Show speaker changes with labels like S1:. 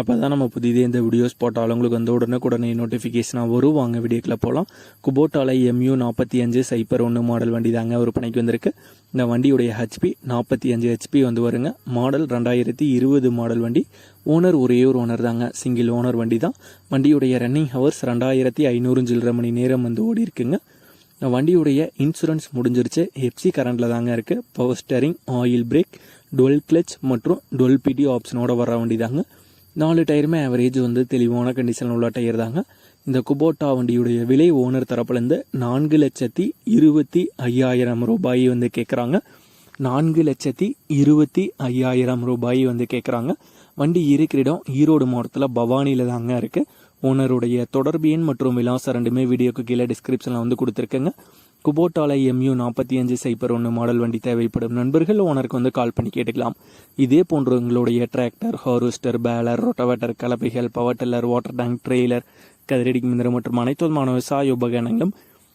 S1: அப்போ தான் நம்ம புதிதே இந்த வீடியோஸ் போட்டாலும் உங்களுக்கு வந்து உடனுக்குடனே நோட்டிஃபிகேஷனாக வரும். வாங்க வீடியோக்கில் போகலாம் குபோட்டாலை எம்யூ நாற்பத்தி அஞ்சு சைப்பர் ஒன்று மாடல் வண்டி தாங்க விற்பனைக்கு வந்திருக்கு. இந்த வண்டியுடைய ஹெச்பி நாற்பத்தி அஞ்சு ஹெச்பி வந்து வருங்க. மாடல் ரெண்டாயிரத்தி இருபது மாடல் வண்டி. ஓனர் ஒரே ஒரு ஓனர் தாங்க. சிங்கிள் ஓனர் வண்டி தான். வண்டியுடைய ரன்னிங் ஹவர்ஸ் ரெண்டாயிரத்தி ஐநூறு சில்லரை மணி நேரம் வந்து ஓடி இருக்குங்க. வண்டியுடைய இன்சூரன்ஸ் முடிஞ்சிருச்சு. எப்சி கரண்டில் தாங்க இருக்குது power steering oil brake dual clutch மற்றும் டுவெல் பிடி ஆப்ஷனோட வர வண்டி தாங்க. நாலு டயருமே ஆவரேஜ் வந்து தெளிவான கண்டிஷனில் உள்ள டயர் தாங்க. இந்த குபோட்டா வண்டியுடைய விலை ஓனர் தரப்புலேருந்து நான்கு லட்சத்தி இருபத்தி ஐயாயிரம் ரூபாய் வந்து கேட்குறாங்க நான்கு லட்சத்தி இருபத்தி ஐயாயிரம் ரூபாய் வந்து கேட்குறாங்க வண்டி இருக்கிற இடம் ஈரோடு மாவட்டத்தில் பவானியில் தாங்க இருக்குது ஓனருடைய தொடர்பு எண் மற்றும் விலாசம் ரெண்டுமே வீடியோக்கு கீழே டிஸ்கிரிப்ஷனில் வந்து கொடுத்துருக்கேங்க. குபோட்டால எம்யூ நாற்பத்தி அஞ்சு சைப்பர் ஒன்று மாடல் வண்டி தேவைப்படும் நண்பர்கள் ஓனருக்கு வந்து கால் பண்ணி கேட்டுக்கலாம். இதே போன்று உங்களுடைய tractor harvester baler rotavator கலப்பைகள் power tiller water tank trailer கதிரடி மிந்திரம் மற்றும் அனைத்து விதமான விவசாய உபகரணங்களும்